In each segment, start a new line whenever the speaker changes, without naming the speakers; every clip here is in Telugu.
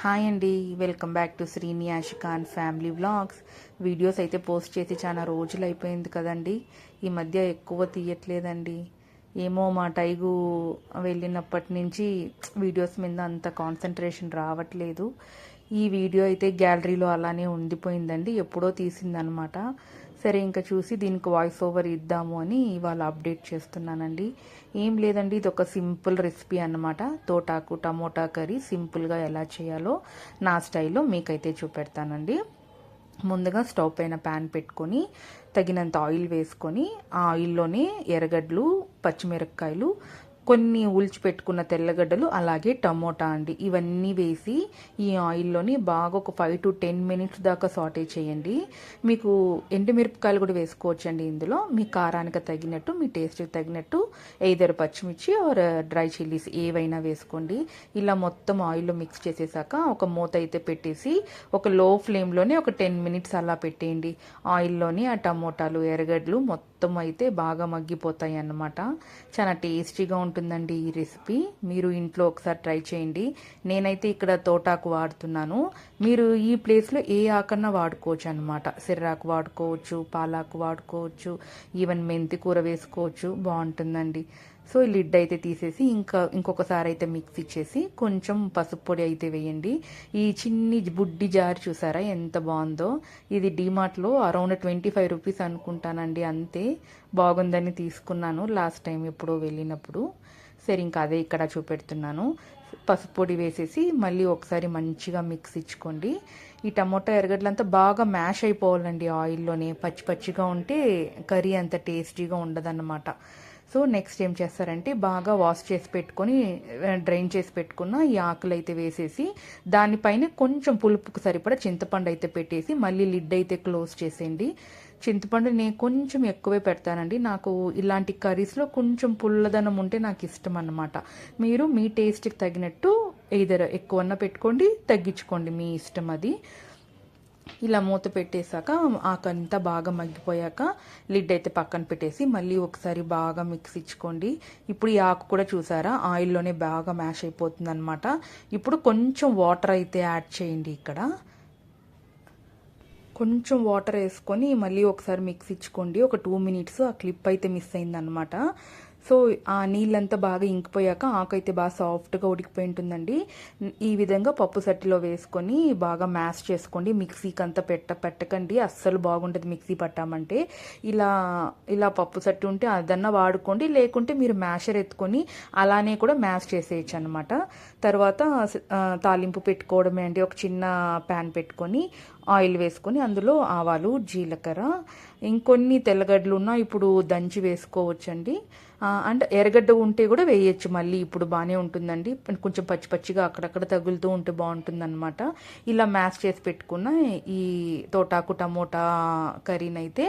హాయ్ అండి. Welcome back to Srini Ashikan family vlogs. Videos అయితే పోస్ట్ చేసి చాలా రోజులు అయిపోయింది కదండి. ఈ మధ్య ఎక్కువ తీయట్లేదండి. ఏమో మా టైగు వెళ్ళినప్పటి నుంచి వీడియోస్ మీద అంత కాన్సన్ట్రేషన్ రావట్లేదు. ఈ వీడియో అయితే గ్యాలరీలో అలానే ఉండిపోయిందండి. ఎప్పుడో తీసిందనమాట. సరే ఇంకా చూసి దీనికి వాయిస్ ఓవర్ ఇద్దాము అని ఇవాళ అప్డేట్ చేస్తున్నానండి. ఏం లేదండి ఇది ఒక సింపుల్ రెసిపీ అన్నమాట. తోటాకు టమోటా కర్రీ సింపుల్గా ఎలా చేయాలో నా స్టైల్లో మీకైతే చూపెడతానండి. ముందుగా స్టవ్ పైన ప్యాన్ పెట్టుకొని తగినంత ఆయిల్ వేసుకొని ఆ ఆయిల్లోనే ఎర్రగడ్డలు పచ్చిమిరపకాయలు కొన్ని ఉల్చిపెట్టుకున్న తెల్లగడ్డలు అలాగే టమోటా అండి. ఇవన్నీ వేసి ఈ ఆయిల్లోని బాగా ఒక ఫైవ్ టు టెన్ మినిట్స్ దాకా సాటే చేయండి. మీకు ఎండుమిరపకాయలు కూడా వేసుకోవచ్చండి ఇందులో. మీ కారానికి తగినట్టు మీ టేస్ట్కి తగినట్టు ఎయిదర్ పచ్చిమిర్చి ఆర్ డ్రై చిల్లీస్ ఏవైనా వేసుకోండి. ఇలా మొత్తం ఆయిల్లో మిక్స్ చేసేసాక ఒక మూత అయితే పెట్టేసి ఒక లో ఫ్లేమ్లోనే ఒక టెన్ మినిట్స్ అలా పెట్టేయండి. ఆయిల్లోని ఆ టమోటాలు ఎర్రగడ్డలు మొత్తం అయితే బాగా మగ్గిపోతాయి అన్నమాట చాలా టేస్టీగా ఉంటుంది ఉంటుందండి ఈ రెసిపీ. మీరు ఇంట్లో ఒకసారి ట్రై చేయండి. నేనైతే ఇక్కడ తోటాకు వాడుతున్నాను. మీరు ఈ ప్లేస్లో ఏ ఆకన్నా వాడుకోవచ్చు అనమాట సిర్రాకు వాడుకోవచ్చు పాలాకు వాడుకోవచ్చు ఈవెన్ మెంతి కూర వేసుకోవచ్చు. బాగుంటుందండి. సో ఈ లిడ్ అయితే తీసేసి ఇంకా ఇంకొకసారి అయితే మిక్స్ ఇచ్చేసి కొంచెం పసుపు పొడి అయితే వేయండి. ఈ చిన్ని బుడ్డి జార్ చూసారా ఎంత బాగుందో? ఇది డిమార్ట్లో అరౌండ్ ట్వంటీ ఫైవ్ రూపీస్ అనుకుంటానండి అంతే. బాగుందని తీసుకున్నాను లాస్ట్ టైం ఎప్పుడో వెళ్ళినప్పుడు. సరే ఇంకా అదే ఇక్కడ చూపెడుతున్నాను. పసుపు పొడి వేసేసి మళ్ళీ ఒకసారి మంచిగా మిక్స్ ఇచ్చుకోండి. ఈ టమోటా ఎరగడ్లంతా బాగా మ్యాష్ అయిపోవాలండి ఆయిల్లోనే. పచ్చి పచ్చిగా ఉంటే కర్రీ అంత టేస్టీగా ఉండదన్నమాట. సో నెక్స్ట్ ఏం చేస్తారంటే బాగా వాష్ చేసి పెట్టుకొని డ్రైన్ చేసి పెట్టుకున్న ఈ ఆకులు అయితే వేసేసి దానిపైన కొంచెం పులుపుకు సరిపడా చింతపండు అయితే పెట్టేసి మళ్ళీ లిడ్ అయితే క్లోజ్ చేసేయండి. చింతపండు నేను కొంచెం ఎక్కువే పెడతానండి. నాకు ఇలాంటి కర్రీస్లో కొంచెం పుల్లదనం ఉంటే నాకు ఇష్టం అన్నమాట. మీరు మీ టేస్ట్కి తగినట్టు ఏదర్ ఎక్కువన్నా పెట్టుకోండి తగ్గించుకోండి మీ ఇష్టం అది. ఇలా మూత పెట్టేశాక ఆకంతా బాగా మగ్గిపోయాక లిడ్ అయితే పక్కన పెట్టేసి మళ్ళీ ఒకసారి బాగా మిక్స్ ఇచ్చుకోండి. ఇప్పుడు ఈ ఆకు కూడా చూసారా? ఆయిల్లోనే బాగా మ్యాష్ అయిపోతుంది అనమాట ఇప్పుడు కొంచెం వాటర్ అయితే యాడ్ చేయండి ఇక్కడ. కొంచెం వాటర్ వేసుకొని మళ్ళీ ఒకసారి మిక్స్ ఇచ్చుకోండి. ఒక టూ మినిట్స్ ఆ క్లిప్ అయితే మిస్ అయిందనమాట సో ఆ నీళ్ళంతా బాగా ఇంకిపోయాక ఆకైతే బాగా సాఫ్ట్గా ఉడికిపోయి ఉంటుందండి. ఈ విధంగా పప్పు సట్టిలో వేసుకొని బాగా మ్యాష్ చేసుకోండి. మిక్సీకి అంతా పెట్ట పెట్టకండి. అస్సలు బాగుంటుంది మిక్సీ పట్టామంటే. ఇలా ఇలా పప్పు సట్టి ఉంటే అదన్నా వాడుకోండి. లేకుంటే మీరు మ్యాషర్ ఎత్తుకొని అలానే కూడా మ్యాష్ చేసేయచ్చు అనమాట తర్వాత తాలింపు పెట్టుకోవడమే అండి. ఒక చిన్న ప్యాన్ పెట్టుకొని ఆయిల్ వేసుకొని అందులో ఆవాలు జీలకర్ర ఇంకొన్ని తెల్లగడ్డలు ఉన్నా ఇప్పుడు దంచి వేసుకోవచ్చండి. అండ్ ఎర్రగడ్డ ఉంటే కూడా వేయచ్చు. మళ్ళీ ఇప్పుడు బాగానే ఉంటుందండి. కొంచెం పచ్చి పచ్చిగా అక్కడక్కడ తగులుతూ ఉంటే బాగుంటుందన్నమాట. ఇలా మ్యాష్ చేసి పెట్టుకున్న ఈ తోటాకు టమోటా కర్రీని అయితే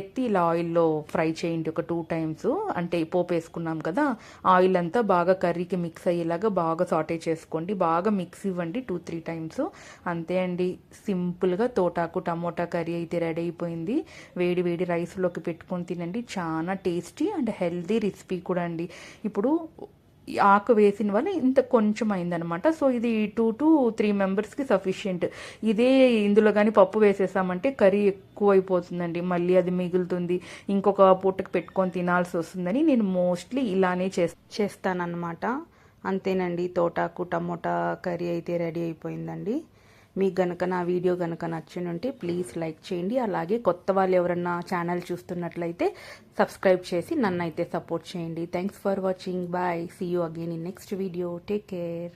ఎత్తి ఇలా ఆయిల్లో ఫ్రై చేయండి ఒక టూ టైమ్స్. అంటే పోపు వేసుకున్నాం కదా ఆయిల్ అంతా బాగా కర్రీకి మిక్స్ అయ్యేలాగా బాగా సాటే చేసుకోండి. బాగా మిక్స్ ఇవ్వండి టూ త్రీ టైమ్స్. అంతే అండి. సింపుల్గా తోటాకు టమోటా కర్రీ అయితే రెడీ అయిపోయింది. వేడి వేడి రైస్లోకి పెట్టుకొని తినండి. చాలా టేస్టీ అండ్ హెల్దీ రెసిపీ కూడా అండి. ఇప్పుడు ఆకు వేసిన వల్ల ఇంత కొంచెం అయిందనమాట సో ఇది టూ టు త్రీ మెంబర్స్కి సఫిషియంట్. ఇదే ఇందులో కానీ పప్పు వేసేసామంటే కర్రీ ఎక్కువ అయిపోతుందండి మళ్ళీ అది మిగులుతుంది. ఇంకొక పూటకి పెట్టుకొని తినాల్సి వస్తుందని నేను మోస్ట్లీ ఇలానే చేస్తానన్నమాట. అంతేనండి తోటాకు టమోటా కర్రీ అయితే రెడీ అయిపోయిందండి. మీకు గనక నా వీడియో గనక నచ్చినుంటే ప్లీజ్ లైక్ చేయండి. అలాగే కొత్త వాళ్ళు ఎవరన్నా ఛానల్ చూస్తున్నట్లయితే సబ్స్క్రైబ్ చేసి నన్ను అయితే సపోర్ట్ చేయండి. Thanks for watching bye see you again in next video take care